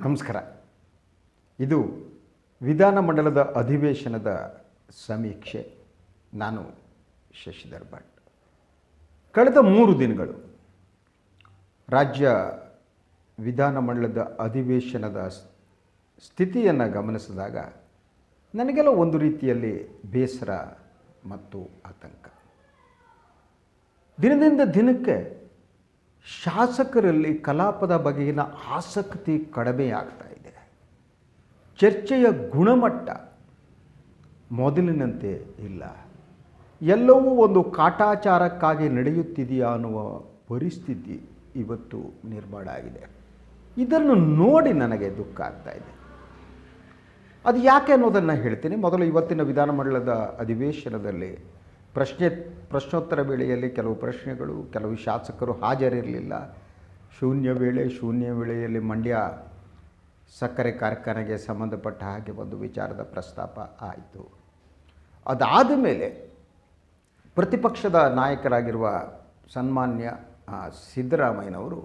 ನಮಸ್ಕಾರ. ಇದು ವಿಧಾನಮಂಡಲದ ಅಧಿವೇಶನದ ಸಮೀಕ್ಷೆ. ನಾನು ಶಶಿಧರ್ ಭಟ್. ಕಳೆದ ಮೂರು ದಿನಗಳು ರಾಜ್ಯ ವಿಧಾನಮಂಡಲದ ಅಧಿವೇಶನದ ಸ್ಥಿತಿಯನ್ನು ಗಮನಿಸಿದಾಗ ನನಗೆಲ್ಲ ಒಂದು ರೀತಿಯಲ್ಲಿ ಬೇಸರ ಮತ್ತು ಆತಂಕ. ದಿನದಿಂದ ದಿನಕ್ಕೆ ಶಾಸಕರಲ್ಲಿ ಕಲಾಪದ ಬಗೆಗಿನ ಆಸಕ್ತಿ ಕಡಿಮೆಯಾಗ್ತಾ ಇದೆ. ಚರ್ಚೆಯ ಗುಣಮಟ್ಟ ಮೊದಲಿನಂತೆ ಇಲ್ಲ. ಎಲ್ಲವೂ ಒಂದು ಕಾಟಾಚಾರಕ್ಕಾಗಿ ನಡೆಯುತ್ತಿದೆಯಾ ಅನ್ನುವ ಪರಿಸ್ಥಿತಿ ಇವತ್ತು ನಿರ್ಮಾಣ ಆಗಿದೆ. ಇದನ್ನು ನೋಡಿ ನನಗೆ ದುಃಖ ಆಗ್ತಾ ಇದೆ. ಅದು ಯಾಕೆ ಅನ್ನೋದನ್ನು ಹೇಳ್ತೀನಿ. ಮೊದಲು ಇವತ್ತಿನ ವಿಧಾನಮಂಡಲದ ಅಧಿವೇಶನದಲ್ಲಿ ಪ್ರಶ್ನೆ ಪ್ರಶ್ನೋತ್ತರ ವೇಳೆಯಲ್ಲಿ ಕೆಲವು ಪ್ರಶ್ನೆಗಳು, ಕೆಲವು ಶಾಸಕರು ಹಾಜರಿರಲಿಲ್ಲ. ಶೂನ್ಯ ವೇಳೆ, ಶೂನ್ಯ ವೇಳೆಯಲ್ಲಿ ಮಂಡ್ಯ ಸಕ್ಕರೆ ಕಾರ್ಖಾನೆಗೆ ಸಂಬಂಧಪಟ್ಟ ಹಾಗೆ ಒಂದು ವಿಚಾರದ ಪ್ರಸ್ತಾಪ ಆಯಿತು. ಅದಾದ ಮೇಲೆ ಪ್ರತಿಪಕ್ಷದ ನಾಯಕರಾಗಿರುವ ಸನ್ಮಾನ್ಯ ಸಿದ್ದರಾಮಯ್ಯನವರು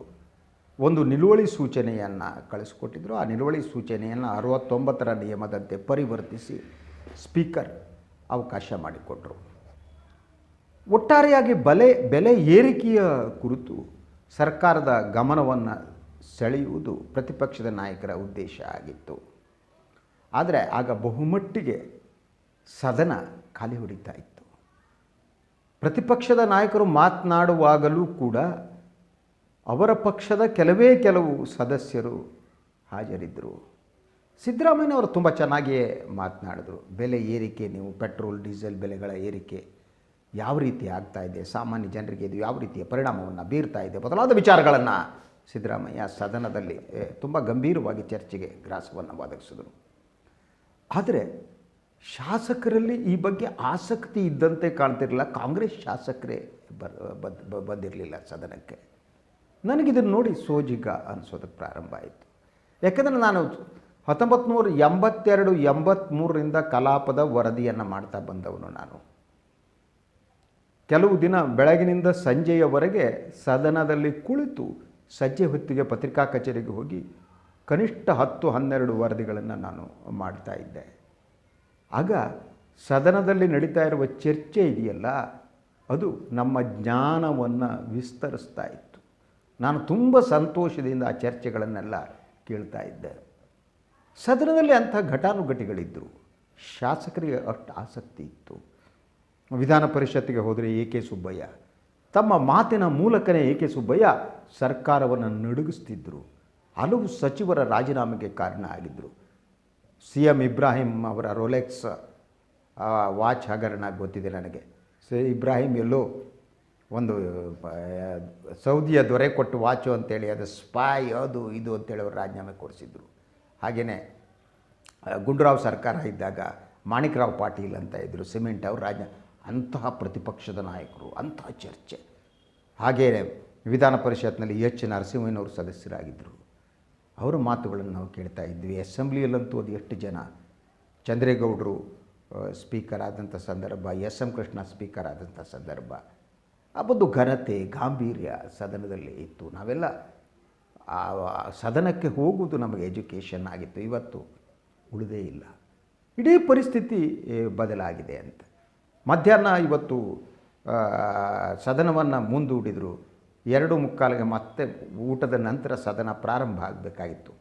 ಒಂದು ನಿಲುವಳಿ ಸೂಚನೆಯನ್ನು ಕಳಿಸ್ಕೊಟ್ಟಿದ್ದರು ಆ ನಿಲುವಳಿ ಸೂಚನೆಯನ್ನು ಅರವತ್ತೊಂಬತ್ತರ ನಿಯಮದಂತೆ ಪರಿವರ್ತಿಸಿ ಸ್ಪೀಕರ್ ಅವಕಾಶ ಮಾಡಿಕೊಟ್ರು. ಒಟ್ಟಾರೆಯಾಗಿ ಬಲೆ, ಬೆಲೆ ಏರಿಕೆಯ ಕುರಿತು ಸರ್ಕಾರದ ಗಮನವನ್ನು ಸೆಳೆಯುವುದು ಪ್ರತಿಪಕ್ಷದ ನಾಯಕರ ಉದ್ದೇಶ ಆಗಿತ್ತು. ಆದರೆ ಆಗ ಬಹುಮಟ್ಟಿಗೆ ಸದನ ಖಾಲಿ ಹೊಡಿತಾ ಇತ್ತು. ಪ್ರತಿಪಕ್ಷದ ನಾಯಕರು ಮಾತನಾಡುವಾಗಲೂ ಕೂಡ ಅವರ ಪಕ್ಷದ ಕೆಲವೇ ಕೆಲವು ಸದಸ್ಯರು ಹಾಜರಿದ್ದರು. ಸಿದ್ದರಾಮಯ್ಯನವರು ತುಂಬ ಚೆನ್ನಾಗಿಯೇ ಮಾತನಾಡಿದರು. ಬೆಲೆ ಏರಿಕೆ, ನೀವು ಪೆಟ್ರೋಲ್, ಡೀಸೆಲ್ ಬೆಲೆಗಳ ಏರಿಕೆ ಯಾವ ರೀತಿ ಆಗ್ತಾ ಇದೆ, ಸಾಮಾನ್ಯ ಜನರಿಗೆ ಇದು ಯಾವ ರೀತಿಯ ಪರಿಣಾಮವನ್ನು ಬೀರ್ತಾ ಇದೆ ಬದಲಾದ ವಿಚಾರಗಳನ್ನು ಸಿದ್ದರಾಮಯ್ಯ ಸದನದಲ್ಲಿ ತುಂಬ ಗಂಭೀರವಾಗಿ ಚರ್ಚೆಗೆ ಗ್ರಾಸವನ್ನು ಒದಗಿಸಿದರು. ಆದರೆ ಶಾಸಕರಲ್ಲಿ ಈ ಬಗ್ಗೆ ಆಸಕ್ತಿ ಇದ್ದಂತೆ ಕಾಣ್ತಿರಲಿಲ್ಲ, ಕಾಂಗ್ರೆಸ್ ಶಾಸಕರೇ ಬಂದಿರಲಿಲ್ಲ ಸದನಕ್ಕೆ. ನನಗಿದನ್ನು ನೋಡಿ ಸೋಜಿಗ ಅನಿಸೋದಕ್ಕೆ ಪ್ರಾರಂಭ ಆಯಿತು. ಯಾಕಂದರೆ ನಾನು ಹತ್ತೊಂಬತ್ತು ನೂರ ಎಂಬತ್ತೆರಡು ಎಂಬತ್ತ್ಮೂರರಿಂದ ಕಲಾಪದ ವರದಿಯನ್ನು ಮಾಡ್ತಾ ಬಂದವನು ನಾನು. ಕೆಲವು ದಿನ ಬೆಳಗಿನಿಂದ ಸಂಜೆಯವರೆಗೆ ಸದನದಲ್ಲಿ ಕುಳಿತು ಸಜ್ಜೆ ಹೊತ್ತಿಗೆ ಪತ್ರಿಕಾ ಕಚೇರಿಗೆ ಹೋಗಿ ಕನಿಷ್ಠ ಹತ್ತು ಹನ್ನೆರಡು ವರದಿಗಳನ್ನು ನಾನು ಮಾಡ್ತಾ ಇದ್ದೆ. ಆಗ ಸದನದಲ್ಲಿ ನಡೀತಾ ಇರುವ ಚರ್ಚೆ ಇದೆಯಲ್ಲ, ಅದು ನಮ್ಮ ಜ್ಞಾನವನ್ನು ವಿಸ್ತರಿಸ್ತಾ ಇತ್ತು. ನಾನು ತುಂಬ ಸಂತೋಷದಿಂದ ಆ ಚರ್ಚೆಗಳನ್ನೆಲ್ಲ ಕೇಳ್ತಾ ಇದ್ದೆ. ಸದನದಲ್ಲಿ ಅಂಥ ಘಟಾನುಘಟಿಗಳಿದ್ದರು ಶಾಸಕರಿಗೆ ಅಷ್ಟು ಆಸಕ್ತಿ ಇತ್ತು. ವಿಧಾನ ಪರಿಷತ್ತಿಗೆ ಹೋದರೆ ಎ ಕೆ ಸುಬ್ಬಯ್ಯ? ತಮ್ಮ ಮಾತಿನ ಮೂಲಕನೇ ಎ ಕೆ ಸುಬ್ಬಯ್ಯ ಸರ್ಕಾರವನ್ನು ನಡುಗಿಸ್ತಿದ್ದರು ಹಲವು ಸಚಿವರ ರಾಜೀನಾಮೆಗೆ ಕಾರಣ ಆಗಿದ್ದರು ಸಿ ಎಂ ಇಬ್ರಾಹಿಂ ಅವರ ರೋಲೆಕ್ಸ್ ವಾಚ್ ಹಗರಣ ಗೊತ್ತಿದೆ ನನಗೆ. ಸಿ, ಇಬ್ರಾಹಿಂ ಎಲ್ಲೋ ಒಂದು ಸೌದಿಯ ದೊರೆ ಕೊಟ್ಟು ವಾಚು ಅಂತೇಳಿ ಅದು ಸ್ಪಾಯ್, ಅದು ಇದು ಅಂತೇಳಿ ಅವರು ರಾಜೀನಾಮೆ ಕೊಡಿಸಿದ್ರು. ಹಾಗೆಯೇ ಗುಂಡೂರಾವ್ ಸರ್ಕಾರ ಇದ್ದಾಗ ಮಾಣಿಕ್ರಾವ್ ಪಾಟೀಲ್ ಅಂತ ಇದ್ದರು ಸಿಮೆಂಟ್ ಅವರು ರಾಜ ಅಂತಹ ಪ್ರತಿಪಕ್ಷದ ನಾಯಕರು, ಅಂತಹ ಚರ್ಚೆ. ಹಾಗೆಯೇ ವಿಧಾನ ಪರಿಷತ್ನಲ್ಲಿ ಎಚ್. ನರಸಿಂಹಯ್ಯನವರು ಸದಸ್ಯರಾಗಿದ್ದರು. ಅವರ ಮಾತುಗಳನ್ನು ನಾವು ಕೇಳ್ತಾ ಇದ್ವಿ. ಅಸೆಂಬ್ಲಿಯಲ್ಲಂತೂ ಅದು ಎಷ್ಟು ಜನ? ಚಂದ್ರೇಗೌಡರು ಸ್ಪೀಕರ್ ಆದಂಥ ಸಂದರ್ಭ, ಎಸ್. ಎಂ. ಕೃಷ್ಣ ಸ್ಪೀಕರ್ ಆದಂಥ ಸಂದರ್ಭ. ಆ ಒಂದು ಘನತೆ, ಗಾಂಭೀರ್ಯ ಸದನದಲ್ಲಿ ಇತ್ತು. ನಾವೆಲ್ಲ ಆ ಸದನಕ್ಕೆ ಹೋಗುವುದು ನಮಗೆ ಎಜುಕೇಷನ್ ಆಗಿತ್ತು. ಇವತ್ತು ಉಳಿದೇ ಇಲ್ಲ. ಇಡೀ ಪರಿಸ್ಥಿತಿ ಬದಲಾಗಿದೆ ಅಂತ. ಮಧ್ಯಾಹ್ನ ಇವತ್ತು ಸದನವನ್ನು ಮುಂದೂಡಿದರು. ಎರಡು ಮುಕ್ಕಾಲಿಗೆ ಮತ್ತೆ ಊಟದ ನಂತರ ಸದನ ಪ್ರಾರಂಭ ಆಗಬೇಕಾಗಿತ್ತು.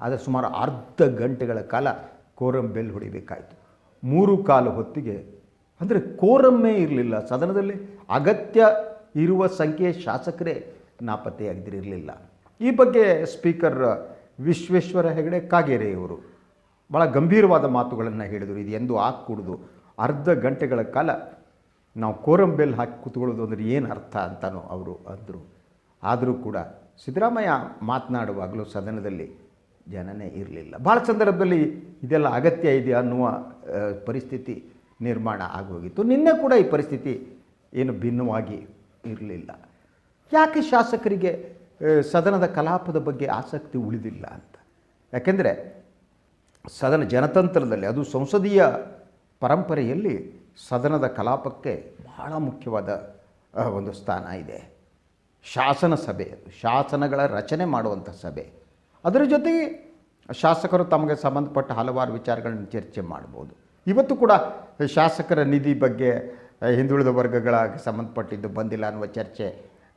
ಆದರೆ ಸುಮಾರು ಅರ್ಧ ಗಂಟೆಗಳ ಕಾಲ ಕೋರಂ ಬೆಲ್ ಹೊಡಿಬೇಕಾಯಿತು. ಮೂರು ಕಾಲು ಹೊತ್ತಿಗೆ, ಅಂದರೆ ಕೋರಮ್ಮೇ ಇರಲಿಲ್ಲ ಸದನದಲ್ಲಿ. ಅಗತ್ಯ ಇರುವ ಸಂಖ್ಯೆಯ ಶಾಸಕರೇ ನಾಪತ್ತೆಯಾಗಿದ್ದಿರಲಿಲ್ಲ. ಈ ಬಗ್ಗೆ ಸ್ಪೀಕರ್ ವಿಶ್ವೇಶ್ವರ ಹೆಗಡೆ ಕಾಗೇರಿಯವರು ಭಾಳ ಗಂಭೀರವಾದ ಮಾತುಗಳನ್ನು ಹೇಳಿದರು. ಇದು ಎಂದು ಹಾಕೂಡ್ದು ಅರ್ಧ ಗಂಟೆಗಳ ಕಾಲ ನಾವು ಕೋರಂ ಬೆಲ್ ಹಾಕಿ ಕೂತ್ಕೊಳ್ಳೋದು ಅಂದರೆ ಏನು ಅರ್ಥ ಅಂತಲೂ ಅವರು ಅಂದರು. ಆದರೂ ಕೂಡ ಸಿದ್ದರಾಮಯ್ಯ ಮಾತನಾಡುವಾಗಲೂ ಸದನದಲ್ಲಿ ಜನನೇ ಇರಲಿಲ್ಲ. ಭಾಳ ಸಂದರ್ಭದಲ್ಲಿ ಇದೆಲ್ಲ ಅಗತ್ಯ ಇದೆ ಅನ್ನುವ ಪರಿಸ್ಥಿತಿ ನಿರ್ಮಾಣ ಆಗೋಗಿತ್ತು. ನಿನ್ನೆ ಕೂಡ ಈ ಪರಿಸ್ಥಿತಿ ಏನು ಭಿನ್ನವಾಗಿ ಇರಲಿಲ್ಲ. ಯಾಕೆ ಶಾಸಕರಿಗೆ ಸದನದ ಕಲಾಪದ ಬಗ್ಗೆ ಆಸಕ್ತಿ ಉಳಿದಿಲ್ಲ ಅಂತ? ಯಾಕೆಂದರೆ ಸದನ ಜನತಂತ್ರದಲ್ಲಿ, ಅದು ಸಂಸದೀಯ ಪರಂಪರೆಯಲ್ಲಿ ಸದನದ ಕಲಾಪಕ್ಕೆ ಬಹಳ ಮುಖ್ಯವಾದ ಒಂದು ಸ್ಥಾನ ಇದೆ. ಶಾಸನ ಸಭೆ ಶಾಸನಗಳ ರಚನೆ ಮಾಡುವಂಥ ಸಭೆ. ಅದರ ಜೊತೆಗೆ ಶಾಸಕರು ತಮಗೆ ಸಂಬಂಧಪಟ್ಟ ಹಲವಾರು ವಿಚಾರಗಳನ್ನು ಚರ್ಚೆ ಮಾಡ್ಬೋದು. ಇವತ್ತು ಕೂಡ ಶಾಸಕರ ನಿಧಿ ಬಗ್ಗೆ ಹಿಂದುಳಿದ ವರ್ಗಗಳಿಗೆ ಸಂಬಂಧಪಟ್ಟಿದ್ದು ಬಂದಿಲ್ಲ ಅನ್ನುವ ಚರ್ಚೆ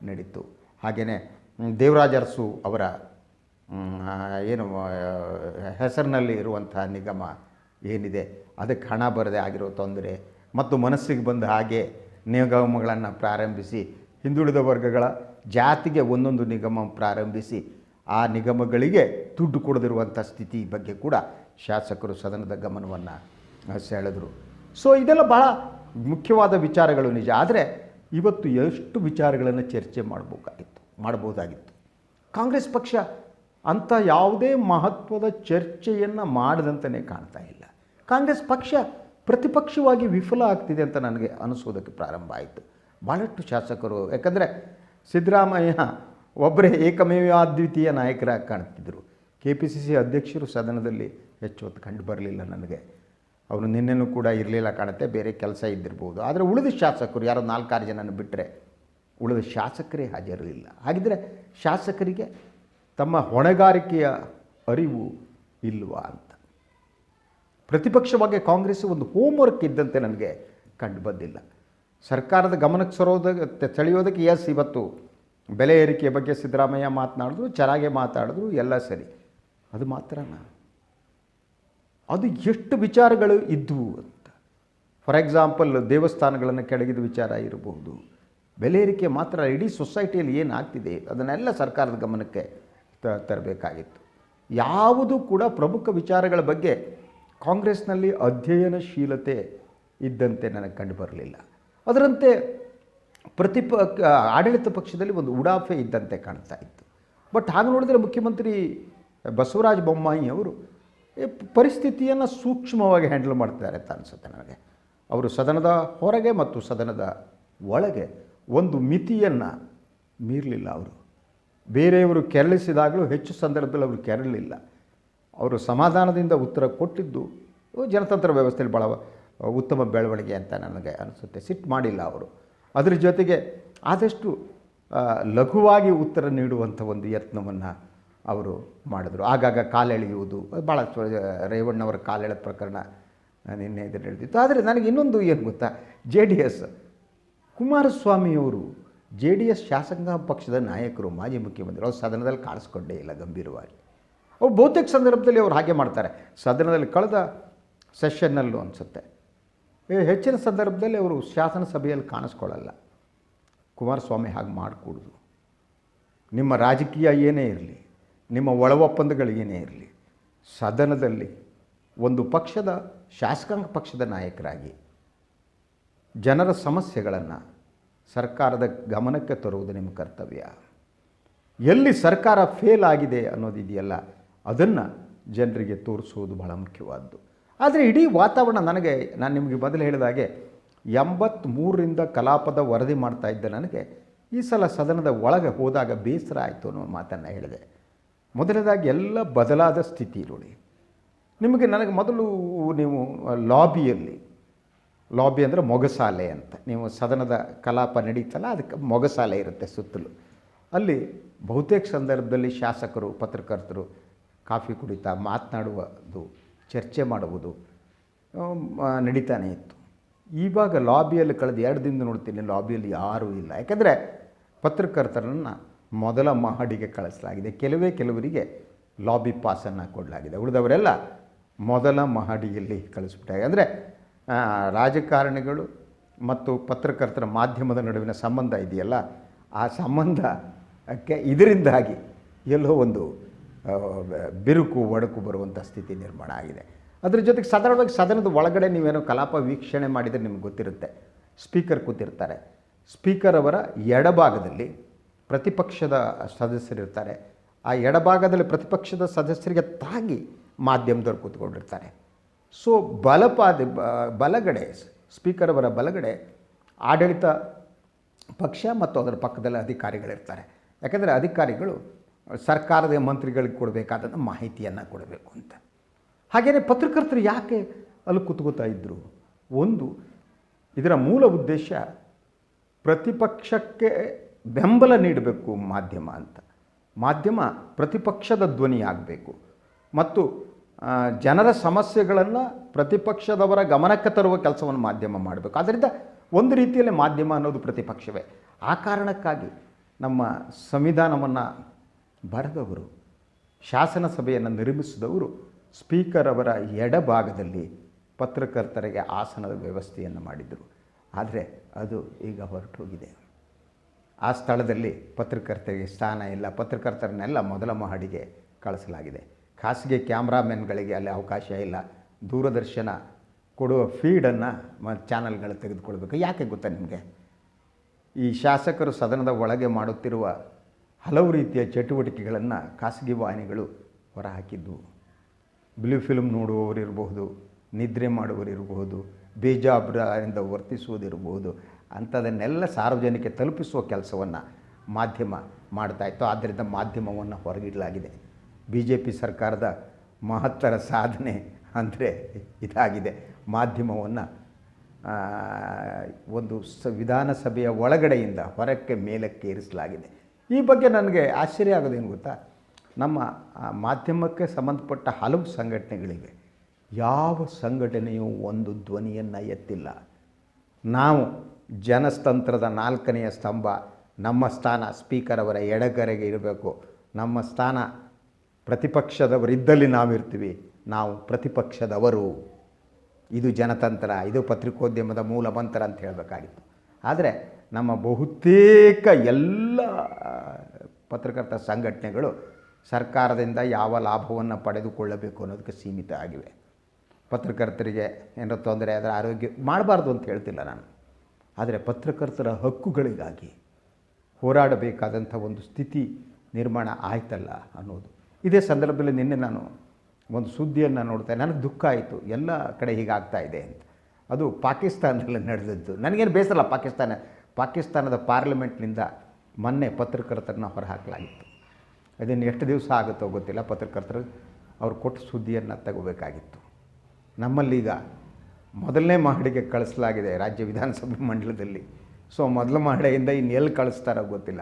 ನಡೀತು. ಹಾಗೆಯೇ ಮ್, ದೇವರಾಜ ಅರಸು ಅವರ ಏನು ಹೆಸರಿನಲ್ಲಿ ಇರುವಂಥ ನಿಗಮ ಏನಿದೆ, ಅದಕ್ಕೆ ಹಣ ಬರದೇ ಆಗಿರೋ ತೊಂದರೆ ಮತ್ತು ಮನಸ್ಸಿಗೆ ಬಂದ ಹಾಗೆ ನಿಗಮಗಳನ್ನು ಪ್ರಾರಂಭಿಸಿ, ಹಿಂದುಳಿದ ವರ್ಗಗಳ ಜಾತಿಗೆ ಒಂದೊಂದು ನಿಗಮ ಪ್ರಾರಂಭಿಸಿ, ಆ ನಿಗಮಗಳಿಗೆ ದುಡ್ಡು ಕೊಡದಿರುವಂಥ ಸ್ಥಿತಿ ಬಗ್ಗೆ ಕೂಡ ಶಾಸಕರು ಸದನದ ಗಮನವನ್ನು ಸೆಳೆದರು. ಸೊ ಇದೆಲ್ಲ ಭಾಳ ಮುಖ್ಯವಾದ ವಿಚಾರಗಳು ನಿಜ. ಆದರೆ ಇವತ್ತು ಎಷ್ಟು ವಿಚಾರಗಳನ್ನು ಚರ್ಚೆ ಮಾಡಬೇಕಾಗಿತ್ತು ಮಾಡಬಹುದಾಗಿತ್ತು ಕಾಂಗ್ರೆಸ್ ಪಕ್ಷ ಅಂಥ ಯಾವುದೇ ಮಹತ್ವದ ಚರ್ಚೆಯನ್ನು ಮಾಡದಂತಲೇ ಕಾಣ್ತಾ ಇಲ್ಲ. ಕಾಂಗ್ರೆಸ್ ಪಕ್ಷ ಪ್ರತಿಪಕ್ಷವಾಗಿ ವಿಫಲ ಆಗ್ತಿದೆ ಅಂತ ನನಗೆ ಅನಿಸೋದಕ್ಕೆ ಪ್ರಾರಂಭ ಆಯಿತು. ಭಾಳಷ್ಟು ಶಾಸಕರು, ಯಾಕಂದರೆ ಸಿದ್ದರಾಮಯ್ಯ ಒಬ್ಬರೇ ಏಕಮೇವಾದ್ವಿತೀಯ ನಾಯಕರಾಗಿ ಕಾಣ್ತಿದ್ದರು ಕೆ ಪಿ ಸಿ ಸಿ ಅಧ್ಯಕ್ಷರು ಸದನದಲ್ಲಿ ಹೆಚ್ಚು ಹೊತ್ತು ಕಂಡು ಬರಲಿಲ್ಲ ನನಗೆ. ಅವರು ನಿನ್ನೆನೂ ಕೂಡ ಇರಲಿಲ್ಲ ಕಾಣುತ್ತೆ, ಬೇರೆ ಕೆಲಸ ಇದ್ದಿರ್ಬೋದು. ಆದರೆ ಉಳಿದ ಶಾಸಕರು, ಯಾರೋ ನಾಲ್ಕಾರು ಜನನ ಬಿಟ್ಟರೆ ಉಳಿದ ಶಾಸಕರೇ ಹಾಜರಿರಲಿಲ್ಲ. ಹಾಗಿದ್ದರೆ ಶಾಸಕರಿಗೆ ತಮ್ಮ ಹೊಣೆಗಾರಿಕೆಯ ಅರಿವು ಇಲ್ವಾ ಅಂತ. ಪ್ರತಿಪಕ್ಷವಾಗಿ ಕಾಂಗ್ರೆಸ್ ಒಂದು ಹೋಮ್ವರ್ಕ್ ಇದ್ದಂತೆ ನನಗೆ ಕಂಡು ಬಂದಿಲ್ಲ. ಸರ್ಕಾರದ ಗಮನಕ್ಕೆ ಸರೋದಕ್ಕೆ ಸೆಳೆಯೋದಕ್ಕೆ ಎಸ್ ಇವತ್ತು ಬೆಲೆ ಏರಿಕೆಯ ಬಗ್ಗೆ ಸಿದ್ದರಾಮಯ್ಯ ಮಾತನಾಡಿದ್ರು, ಚೆನ್ನಾಗೆ ಮಾತಾಡಿದ್ರು, ಎಲ್ಲ ಸರಿ. ಅದು ಮಾತ್ರನಾ? ಅದು ಎಷ್ಟು ವಿಚಾರಗಳು ಇದ್ದವು ಅಂತ. ಫಾರ್ ಎಕ್ಸಾಂಪಲ್ ದೇವಸ್ಥಾನಗಳನ್ನು ಕೆಳಗಿದ ವಿಚಾರ ಇರಬಹುದು. ಬೆಲೆ ಏರಿಕೆ ಮಾತ್ರ ಇಡೀ ಸೊಸೈಟಿಯಲ್ಲಿ ಏನಾಗ್ತಿದೆ? ಅದನ್ನೆಲ್ಲ ಸರ್ಕಾರದ ಗಮನಕ್ಕೆ ತರಬೇಕಾಗಿತ್ತು. ಯಾವುದು ಕೂಡ ಪ್ರಮುಖ ವಿಚಾರಗಳ ಬಗ್ಗೆ ಕಾಂಗ್ರೆಸ್ನಲ್ಲಿ ಅಧ್ಯಯನಶೀಲತೆ ಇದ್ದಂತೆ ನನಗೆ ಕಂಡು ಬರಲಿಲ್ಲ. ಅದರಂತೆ ಪ್ರತಿಪ ಆಡಳಿತ ಪಕ್ಷದಲ್ಲಿ ಒಂದು ಉಡಾಫೆ ಇದ್ದಂತೆ ಕಾಣ್ತಾ ಇತ್ತು. ಬಟ್ ಹಾಗೆ ನೋಡಿದರೆ ಮುಖ್ಯಮಂತ್ರಿ ಬಸವರಾಜ ಬೊಮ್ಮಾಯಿ ಅವರು ಪರಿಸ್ಥಿತಿಯನ್ನು ಸೂಕ್ಷ್ಮವಾಗಿ ಹ್ಯಾಂಡಲ್ ಮಾಡ್ತಿದ್ದಾರೆ ಅಂತ ಅನಿಸುತ್ತೆ ನನಗೆ. ಅವರು ಸದನದ ಹೊರಗೆ ಮತ್ತು ಸದನದ ಒಳಗೆ ಒಂದು ಮಿತಿಯನ್ನು ಮೀರಲಿಲ್ಲ ಅವರು. ಬೇರೆಯವರು ಕೆರಳಿಸಿದಾಗಲೂ ಹೆಚ್ಚು ಸಂದರ್ಭದಲ್ಲಿ ಅವರು ಕೆರಳಲಿಲ್ಲ. ಅವರು ಸಮಾಧಾನದಿಂದ ಉತ್ತರ ಕೊಟ್ಟಿದ್ದು ಜನತಂತ್ರ ವ್ಯವಸ್ಥೆಯಲ್ಲಿ ಭಾಳ ಉತ್ತಮ ಬೆಳವಣಿಗೆ ಅಂತ ನನಗೆ ಅನಿಸುತ್ತೆ. ಸಿಟ್ಟು ಮಾಡಿಲ್ಲ ಅವರು. ಅದರ ಜೊತೆಗೆ ಆದಷ್ಟು ಲಘುವಾಗಿ ಉತ್ತರ ನೀಡುವಂಥ ಒಂದು ಯತ್ನವನ್ನು ಅವರು ಮಾಡಿದ್ರು. ಆಗಾಗ ಕಾಲೆಳೆಯುವುದು ಭಾಳ ರೇವಣ್ಣವರ ಕಾಲೆಳೆ ಪ್ರಕರಣ ನಿನ್ನೆ ಇದನ್ನು ಹೇಳ್ತಿತ್ತು ಆದರೆ ನನಗೆ ಇನ್ನೊಂದು ಏನು ಗೊತ್ತಾ? ಜೆ ಡಿ ಎಸ್ ಕುಮಾರಸ್ವಾಮಿಯವರು ಜೆ ಡಿ ಎಸ್ ಶಾಸಕಾಂಗ ಪಕ್ಷದ ನಾಯಕರು, ಮಾಜಿ ಮುಖ್ಯಮಂತ್ರಿ, ಅವರು ಸದನದಲ್ಲಿ ಕಾಣಿಸ್ಕೊಂಡೇ ಇಲ್ಲ ಗಂಭೀರವಾಗಿ. ಅವ್ರು ಬಹುತೇಕ ಸಂದರ್ಭದಲ್ಲಿ ಅವ್ರು ಹಾಗೆ ಮಾಡ್ತಾರೆ. ಸದನದಲ್ಲಿ ಕಳೆದ ಸೆಷನ್ನಲ್ಲೂ ಅನಿಸುತ್ತೆ. ಹೆಚ್ಚಿನ ಸಂದರ್ಭದಲ್ಲಿ ಅವರು ಶಾಸನ ಸಭೆಯಲ್ಲಿ ಕಾಣಿಸ್ಕೊಳ್ಳಲ್ಲ. ಕುಮಾರಸ್ವಾಮಿ ಹಾಗೆ ಮಾಡಿಕೊಡುದು. ನಿಮ್ಮ ರಾಜಕೀಯ ಏನೇ ಇರಲಿ, ನಿಮ್ಮ ಒಳ ಒಪ್ಪಂದಗಳು ಏನೇ ಇರಲಿ, ಸದನದಲ್ಲಿ ಒಂದು ಪಕ್ಷದ, ಶಾಸಕಾಂಗ ಪಕ್ಷದ ನಾಯಕರಾಗಿ ಜನರ ಸಮಸ್ಯೆಗಳನ್ನು ಸರ್ಕಾರದ ಗಮನಕ್ಕೆ ತರುವುದು ನಿಮ್ಮ ಕರ್ತವ್ಯ. ಎಲ್ಲಿ ಸರ್ಕಾರ ಫೇಲ್ ಆಗಿದೆ ಅನ್ನೋದಿದೆಯಲ್ಲ ಅದನ್ನು ಜನರಿಗೆ ತೋರಿಸುವುದು ಬಹಳ ಮುಖ್ಯವಾದ್ದು. ಆದರೆ ಇಡೀ ವಾತಾವರಣ ನನಗೆ, ನಾನು ನಿಮಗೆ ಮೊದಲು ಹೇಳಿದ ಹಾಗೆ ಎಂಬತ್ತ್ಮೂರರಿಂದ ಕಲಾಪದ ವರದಿ ಮಾಡ್ತಾ ಇದ್ದ ನನಗೆ ಈ ಸಲ ಸದನದ ಒಳಗೆ ಹೋದಾಗ ಬೇಸರ ಆಯಿತು ಅನ್ನೋ ಮಾತನ್ನು ಹೇಳಿದೆ. ಮೊದಲನೇದಾಗಿ ಎಲ್ಲ ಬದಲಾದ ಸ್ಥಿತಿ ನೋಡಿ. ನಿಮಗೆ ನನಗೆ ಮೊದಲು ನೀವು ಲಾಬಿಯಲ್ಲಿ, ಲಾಬಿ ಅಂದರೆ ಮೊಗಸಾಲೆ ಅಂತ. ನೀವು ಸದನದ ಕಲಾಪ ನಡೀತಲ್ಲ, ಅದಕ್ಕೆ ಮೊಗಸಾಲೆ ಇರುತ್ತೆ ಸುತ್ತಲೂ. ಅಲ್ಲಿ ಬಹುತೇಕ ಸಂದರ್ಭದಲ್ಲಿ ಶಾಸಕರು, ಪತ್ರಕರ್ತರು ಕಾಫಿ ಕುಡಿತಾ, ಮಾತನಾಡುವುದು, ಚರ್ಚೆ ಮಾಡುವುದು ನಡೀತಾನೆ ಇತ್ತು. ಇವಾಗ ಲಾಬಿಯಲ್ಲಿ ಕಳೆದ ಎರಡು ದಿನ ನೋಡ್ತೀನಿ, ಲಾಬಿಯಲ್ಲಿ ಯಾರೂ ಇಲ್ಲ. ಯಾಕೆಂದರೆ ಪತ್ರಕರ್ತರನ್ನು ಮೊದಲ ಮಹಡಿಗೆ ಕಳಿಸಲಾಗಿದೆ. ಕೆಲವೇ ಕೆಲವರಿಗೆ ಲಾಬಿ ಪಾಸನ್ನು ಕೊಡಲಾಗಿದೆ. ಉಳಿದವರೆಲ್ಲ ಮೊದಲ ಮಹಡಿಯಲ್ಲಿ ಕಳಿಸ್ಬಿಟ್ಟಾಗ ಅಂದರೆ ರಾಜಕಾರಣಿಗಳು ಮತ್ತು ಪತ್ರಕರ್ತರ ಮಾಧ್ಯಮದ ನಡುವಿನ ಸಂಬಂಧ ಇದೆಯಲ್ಲ, ಆ ಸಂಬಂಧಕ್ಕೆ ಇದರಿಂದಾಗಿ ಎಲ್ಲೋ ಒಂದು ಬಿರುಕು, ಒಡಕು ಬರುವಂಥ ಸ್ಥಿತಿ ನಿರ್ಮಾಣ ಆಗಿದೆ. ಅದರ ಜೊತೆಗೆ ಸಾಧಾರಣವಾಗಿ ಸದನದ ಒಳಗಡೆ ನೀವೇನೋ ಕಲಾಪ ವೀಕ್ಷಣೆ ಮಾಡಿದರೆ ನಿಮ್ಗೆ ಗೊತ್ತಿರುತ್ತೆ. ಸ್ಪೀಕರ್ ಕೂತಿರ್ತಾರೆ. ಸ್ಪೀಕರ್ ಅವರ ಎಡಭಾಗದಲ್ಲಿ ಪ್ರತಿಪಕ್ಷದ ಸದಸ್ಯರಿರ್ತಾರೆ. ಆ ಎಡಭಾಗದಲ್ಲಿ ಪ್ರತಿಪಕ್ಷದ ಸದಸ್ಯರಿಗೆ ತಾಗಿ ಮಾಧ್ಯಮದವ್ರು ಕೂತ್ಕೊಂಡಿರ್ತಾರೆ. ಸೊ ಬಲಪಾದ ಬಲಗಡೆ, ಸ್ಪೀಕರ್ ಅವರ ಬಲಗಡೆ ಆಡಳಿತ ಪಕ್ಷ ಮತ್ತು ಅದರ ಪಕ್ಕದಲ್ಲಿ ಅಧಿಕಾರಿಗಳಿರ್ತಾರೆ. ಯಾಕೆಂದರೆ ಅಧಿಕಾರಿಗಳು ಸರ್ಕಾರದ ಮಂತ್ರಿಗಳಿಗೆ ಕೊಡಬೇಕಾದಂಥ ಮಾಹಿತಿಯನ್ನು ಕೊಡಬೇಕು ಅಂತ. ಹಾಗೆಯೇ ಪತ್ರಕರ್ತರು ಯಾಕೆ ಅಲ್ಲಿ ಕೂತ್ಕೋತಾ ಇದ್ದರು ಒಂದು, ಇದರ ಮೂಲ ಉದ್ದೇಶ ಪ್ರತಿಪಕ್ಷಕ್ಕೆ ಬೆಂಬಲ ನೀಡಬೇಕು ಮಾಧ್ಯಮ ಅಂತ. ಮಾಧ್ಯಮ ಪ್ರತಿಪಕ್ಷದ ಧ್ವನಿ ಆಗಬೇಕು. ಮತ್ತು ಜನರ ಸಮಸ್ಯೆಗಳನ್ನು ಪ್ರತಿಪಕ್ಷದವರ ಗಮನಕ್ಕೆ ತರುವ ಕೆಲಸವನ್ನು ಮಾಧ್ಯಮ ಮಾಡಬೇಕು. ಆದ್ದರಿಂದ ಒಂದು ರೀತಿಯಲ್ಲಿ ಮಾಧ್ಯಮ ಅನ್ನೋದು ಪ್ರತಿಪಕ್ಷವೇ. ಆ ಕಾರಣಕ್ಕಾಗಿ ನಮ್ಮ ಸಂವಿಧಾನವನ್ನು ಬರೆದವರು, ಶಾಸನ ಸಭೆಯನ್ನು ನಿರ್ಮಿಸಿದವರು, ಸ್ಪೀಕರ್ ಅವರ ಎಡಭಾಗದಲ್ಲಿ ಪತ್ರಕರ್ತರಿಗೆ ಆಸನದ ವ್ಯವಸ್ಥೆಯನ್ನು ಮಾಡಿದರು ಆದರೆ ಅದು ಈಗ ಹೊರಟೋಗಿದೆ. ಆ ಸ್ಥಳದಲ್ಲಿ ಪತ್ರಕರ್ತರಿಗೆ ಸ್ಥಾನ ಇಲ್ಲ. ಪತ್ರಕರ್ತರನ್ನೆಲ್ಲ ಮೊದಲ ಮಹಡಿಗೆ ಕಳಿಸಲಾಗಿದೆ. ಖಾಸಗಿ ಕ್ಯಾಮ್ರಾಮೆನ್ಗಳಿಗೆ ಅಲ್ಲಿ ಅವಕಾಶ ಇಲ್ಲ. ದೂರದರ್ಶನ ಕೊಡುವ ಫೀಡನ್ನು ಮ ಚಾನಲ್ಗಳು ತೆಗೆದುಕೊಳ್ಬೇಕು. ಯಾಕೆ ಗೊತ್ತಾ ನಿಮಗೆ? ಈ ಶಾಸಕರು ಸದನದ ಒಳಗೆ ಮಾಡುತ್ತಿರುವ ಹಲವು ರೀತಿಯ ಚಟುವಟಿಕೆಗಳನ್ನು ಖಾಸಗಿ ವಾಹಿನಿಗಳು ಹೊರಹಾಕಿದ್ದವು ಬ್ಲೂ ಫಿಲ್ಮ್ ನೋಡುವವರಿರಬಹುದು, ನಿದ್ರೆ ಮಾಡುವವರಿರಬಹುದು ಬೇಜಾಬ್ರಿಂದ ವರ್ತಿಸುವುದಿರಬಹುದು ಅಂಥದನ್ನೆಲ್ಲ ಸಾರ್ವಜನಿಕ ತಲುಪಿಸುವ ಕೆಲಸವನ್ನು ಮಾಧ್ಯಮ ಮಾಡ್ತಾಯಿತ್ತು ಆದ್ದರಿಂದ ಮಾಧ್ಯಮವನ್ನು ಹೊರಗಿಡಲಾಗಿದೆ. ಬಿ ಜೆ ಪಿ ಸರ್ಕಾರದ ಮಹತ್ತರ ಸಾಧನೆ ಅಂದರೆ ಇದಾಗಿದೆ. ಮಾಧ್ಯಮವನ್ನು ಒಂದು ಸ, ವಿಧಾನಸಭೆಯ ಒಳಗಡೆಯಿಂದ ಹೊರಕ್ಕೆ ಮೇಲಕ್ಕೆ ಏರಿಸಲಾಗಿದೆ ಈ ಬಗ್ಗೆ ನನಗೆ ಆಶ್ಚರ್ಯ ಆಗೋದೇನು ಗೊತ್ತಾ? ನಮ್ಮ ಮಾಧ್ಯಮಕ್ಕೆ ಸಂಬಂಧಪಟ್ಟ ಹಲವು ಸಂಘಟನೆಗಳಿವೆ. ಯಾವ ಸಂಘಟನೆಯು ಒಂದು ಧ್ವನಿಯನ್ನು ಎತ್ತಿಲ್ಲ. ನಾವು ಜನಸ್ತಂತ್ರದ ನಾಲ್ಕನೆಯ ಸ್ತಂಭ, ನಮ್ಮ ಸ್ಥಾನ ಸ್ಪೀಕರ್ ಅವರ ಎಡಗರೆಗೆ ಇರಬೇಕು. ನಮ್ಮ ಸ್ಥಾನ ಪ್ರತಿಪಕ್ಷದವರಿದ್ದಲ್ಲಿ ನಾವಿರ್ತೀವಿ. ನಾವು ಪ್ರತಿಪಕ್ಷದವರು. ಇದು ಜನತಂತ್ರ, ಇದು ಪತ್ರಿಕೋದ್ಯಮದ ಮೂಲ ಮಂತ್ರ ಅಂತ ಹೇಳಬೇಕಾಗಿತ್ತು. ಆದರೆ ನಮ್ಮ ಬಹುತೇಕ ಎಲ್ಲ ಪತ್ರಕರ್ತ ಸಂಘಟನೆಗಳು ಸರ್ಕಾರದಿಂದ ಯಾವ ಲಾಭವನ್ನು ಪಡೆದುಕೊಳ್ಳಬೇಕು ಅನ್ನೋದಕ್ಕೆ ಸೀಮಿತ ಆಗಿವೆ. ಪತ್ರಕರ್ತರಿಗೆ ಏನಾರು ತೊಂದರೆ ಆದರೆ ಆರೋಗ್ಯ ಮಾಡಬಾರ್ದು ಅಂತ ಹೇಳ್ತಿಲ್ಲ ನಾನು. ಆದರೆ ಪತ್ರಕರ್ತರ ಹಕ್ಕುಗಳಿಗಾಗಿ ಹೋರಾಡಬೇಕಾದಂಥ ಒಂದು ಸ್ಥಿತಿ ನಿರ್ಮಾಣ ಆಯ್ತಲ್ಲ ಅನ್ನೋದು. ಇದೇ ಸಂದರ್ಭದಲ್ಲಿ ನಿನ್ನೆ ನಾನು ಒಂದು ಸುದ್ದಿಯನ್ನು ನೋಡ್ತಾ ನನಗೆ ದುಃಖ ಆಯಿತು. ಎಲ್ಲ ಕಡೆ ಹೀಗಾಗ್ತಾ ಇದೆ ಅಂತ. ಅದು ಪಾಕಿಸ್ತಾನದಲ್ಲಿ ನಡೆದದ್ದು. ನನಗೇನು ಬೇಸರಲ್ಲ ಪಾಕಿಸ್ತಾನ. ಪಾಕಿಸ್ತಾನದ ಪಾರ್ಲಿಮೆಂಟ್ನಿಂದ ಮೊನ್ನೆ ಪತ್ರಕರ್ತರನ್ನ ಹೊರಹಾಕಲಾಗಿತ್ತು. ಅದನ್ನು ಎಷ್ಟು ದಿವಸ ಆಗುತ್ತೋ ಗೊತ್ತಿಲ್ಲ. ಪತ್ರಕರ್ತರು ಅವ್ರು ಕೊಟ್ಟು ಸುದ್ದಿಯನ್ನು ತಗೋಬೇಕಾಗಿತ್ತು. ನಮ್ಮಲ್ಲೀಗ ಮೊದಲನೇ ಮಹಡಿಗೆ ಕಳಿಸಲಾಗಿದೆ ರಾಜ್ಯ ವಿಧಾನಸಭೆ ಮಂಡಲದಲ್ಲಿ. ಸೊ ಮೊದಲ ಮಹಡಿಯಿಂದ ಇನ್ನು ಎಲ್ಲಿ ಕಳಿಸ್ತಾರೋ ಗೊತ್ತಿಲ್ಲ.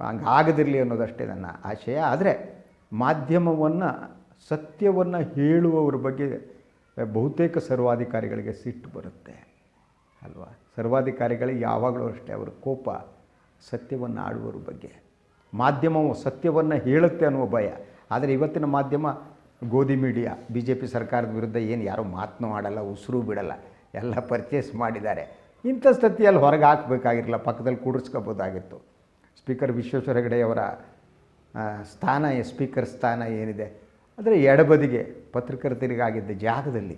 ಹಂಗೆ ಆಗದಿರಲಿ ಅನ್ನೋದಷ್ಟೇ ನನ್ನ ಆಶಯ. ಆದರೆ ಮಾಧ್ಯಮವನ್ನು, ಸತ್ಯವನ್ನು ಹೇಳುವವ್ರ ಬಗ್ಗೆ ಬಹುತೇಕ ಸರ್ವಾಧಿಕಾರಿಗಳಿಗೆ ಸಿಟ್ಟು ಬರುತ್ತೆ, ಅಲ್ವಾ? ಸರ್ವಾಧಿಕಾರಿಗಳಿಗೆ ಯಾವಾಗಲೂ ಅಷ್ಟೇ, ಅವರ ಕೋಪ, ಸತ್ಯವನ್ನು ಆಡುವವರ ಬಗ್ಗೆ. ಮಾಧ್ಯಮವು ಸತ್ಯವನ್ನು ಹೇಳುತ್ತೆ ಅನ್ನುವ ಭಯ. ಆದರೆ ಇವತ್ತಿನ ಮಾಧ್ಯಮ, ಗೋಧಿ ಮೀಡಿಯಾ ಬಿ ಜೆ ಪಿ ಸರ್ಕಾರದ ವಿರುದ್ಧ ಏನು ಯಾರೂ ಮಾತನ್ನು ಆಡಲ್ಲ, ಉಸಿರು ಬಿಡಲ್ಲ, ಎಲ್ಲ ಪರ್ಚೇಸ್ ಮಾಡಿದ್ದಾರೆ. ಇಂಥ ಸ್ಥಿತಿಯಲ್ಲಿ ಹೊರಗೆ ಹಾಕಬೇಕಾಗಿರಲಿಲ್ಲ ಪಕ್ಕದಲ್ಲಿ ಕೂಡಿಸ್ಕೋಬೋದಾಗಿತ್ತು. ಸ್ಪೀಕರ್ ವಿಶ್ವೇಶ್ವರ ಹೆಗಡೆಯವರ ಸ್ಥಾನ, ಸ್ಪೀಕರ್ ಸ್ಥಾನ ಏನಿದೆ? ಅದರ ಎಡಬದಿಗೆ ಪತ್ರಕರ್ತರಿಗಾಗಿದ್ದ ಜಾಗದಲ್ಲಿ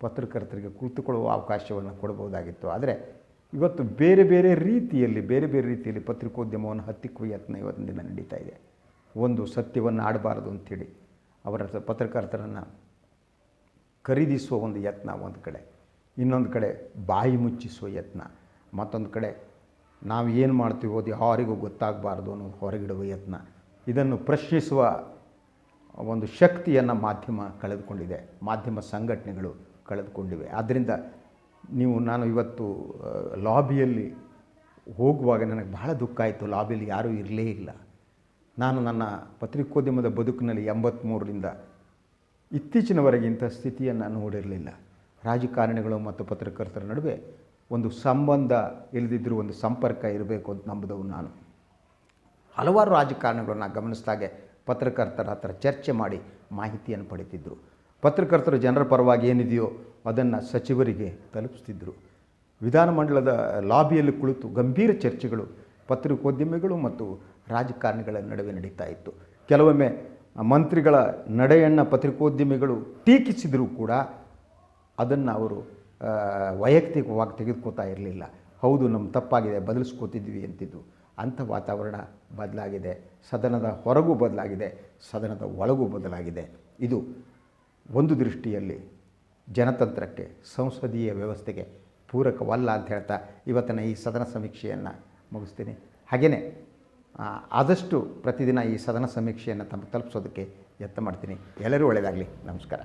ಪತ್ರಕರ್ತರಿಗೆ ಕುಳಿತುಕೊಳ್ಳುವ ಅವಕಾಶವನ್ನು ಕೊಡಬಹುದಾಗಿತ್ತು. ಆದರೆ ಇವತ್ತು ಬೇರೆ ಬೇರೆ ರೀತಿಯಲ್ಲಿ, ಬೇರೆ ಬೇರೆ ರೀತಿಯಲ್ಲಿ ಪತ್ರಿಕೋದ್ಯಮವನ್ನು ಹತ್ತಿಕ್ಕುವ ಯತ್ನ ಇವತ್ತಿನ ದಿನ ನಡೀತಾ ಇದೆ. ಒಂದು ಸತ್ಯವನ್ನು ಆಡಬಾರದು ಅಂಥೇಳಿ ಅವರ ಪತ್ರಕರ್ತರನ್ನು ಖರೀದಿಸುವ ಒಂದು ಯತ್ನ ಒಂದು ಕಡೆ, ಇನ್ನೊಂದು ಕಡೆ ಬಾಯಿ ಮುಚ್ಚಿಸುವ ಯತ್ನ, ಮತ್ತೊಂದು ಕಡೆ ನಾವು ಏನು ಮಾಡ್ತೀವೋ ಅದು ಯಾರಿಗೂ ಗೊತ್ತಾಗಬಾರ್ದು ಅನ್ನೋ ಹೊರಗಿಡುವ ಯತ್ನ, ಇದನ್ನು ಪ್ರಶ್ನಿಸುವ ಒಂದು ಶಕ್ತಿಯನ್ನು ಮಾಧ್ಯಮ ಕಳೆದುಕೊಂಡಿದೆ, ಮಾಧ್ಯಮ ಸಂಘಟನೆಗಳು ಕಳೆದುಕೊಂಡಿವೆ. ಆದ್ದರಿಂದ ನೀವು, ನಾನು ಇವತ್ತು ಲಾಬಿಯಲ್ಲಿ ಹೋಗುವಾಗ ನನಗೆ ಬಹಳ ದುಃಖ ಆಯಿತು. ಲಾಬಿಯಲ್ಲಿ ಯಾರೂ ಇರಲೇ ಇಲ್ಲ. ನಾನು ನನ್ನ ಪತ್ರಿಕೋದ್ಯಮದ ಬದುಕಿನಲ್ಲಿ ಎಂಬತ್ತ್ಮೂರರಿಂದ ಇತ್ತೀಚಿನವರೆಗಿಂತ ಸ್ಥಿತಿಯನ್ನು ನೋಡಿರಲಿಲ್ಲ. ರಾಜಕಾರಣಿಗಳು ಮತ್ತು ಪತ್ರಕರ್ತರ ನಡುವೆ ಒಂದು ಸಂಬಂಧ ಇಲ್ಲದಿದ್ದರೂ ಒಂದು ಸಂಪರ್ಕ ಇರಬೇಕು ಅಂತ ನಂಬಿದವು ನಾನು. ಹಲವಾರು ರಾಜಕಾರಣಿಗಳನ್ನ ಗಮನಿಸಿದಾಗೆ ಪತ್ರಕರ್ತರ ಹತ್ರ ಚರ್ಚೆ ಮಾಡಿ ಮಾಹಿತಿಯನ್ನು ಪಡಿತಿದ್ದರು ಪತ್ರಕರ್ತರು ಜನರ ಪರವಾಗಿ ಏನಿದೆಯೋ ಅದನ್ನು ಸಚಿವರಿಗೆ ತಲುಪಿಸ್ತಿದ್ದರು ವಿಧಾನಮಂಡಲದ ಲಾಬಿಯಲ್ಲಿ ಕುಳಿತು ಗಂಭೀರ ಚರ್ಚೆಗಳು, ಪತ್ರಿಕೋದ್ಯಮಿಗಳು ಮತ್ತು ರಾಜಕಾರಣಿಗಳ ನಡುವೆ ನಡೀತಾ ಇತ್ತು. ಕೆಲವೊಮ್ಮೆ ಮಂತ್ರಿಗಳ ನಡೆಯನ್ನು ಪತ್ರಿಕೋದ್ಯಮಿಗಳು ಟೀಕಿಸಿದರೂ ಕೂಡ ಅದನ್ನು ಅವರು ವೈಯಕ್ತಿಕವಾಗಿ ತೆಗೆದುಕೋತಾ ಇರಲಿಲ್ಲ. ಹೌದು ನಮ್ಮ ತಪ್ಪಾಗಿದೆ, ಬದಲಿಸ್ಕೋತಿದ್ವಿ ಅಂತಿದ್ದು. ಅಂಥ ವಾತಾವರಣ ಬದಲಾಗಿದೆ. ಸದನದ ಹೊರಗೂ ಬದಲಾಗಿದೆ, ಸದನದ ಒಳಗೂ ಬದಲಾಗಿದೆ. ಇದು ಒಂದು ದೃಷ್ಟಿಯಲ್ಲಿ ಜನತಂತ್ರಕ್ಕೆ, ಸಂಸದೀಯ ವ್ಯವಸ್ಥೆಗೆ ಪೂರಕವಲ್ಲ ಅಂತ ಹೇಳ್ತಾ ಇವತ್ತಿನ ಈ ಸದನ ಸಮೀಕ್ಷೆಯನ್ನು ಮುಗಿಸ್ತೀನಿ. ಹಾಗೆಯೇ ಆದಷ್ಟು ಪ್ರತಿದಿನ ಈ ಸದನ ಸಮೀಕ್ಷೆಯನ್ನು ತಮಗೆ ತಲುಪಿಸೋದಕ್ಕೆ ಯತ್ನ ಮಾಡ್ತೀನಿ. ಎಲ್ಲರೂ ಒಳ್ಳೆಯದಾಗಲಿ ನಮಸ್ಕಾರ.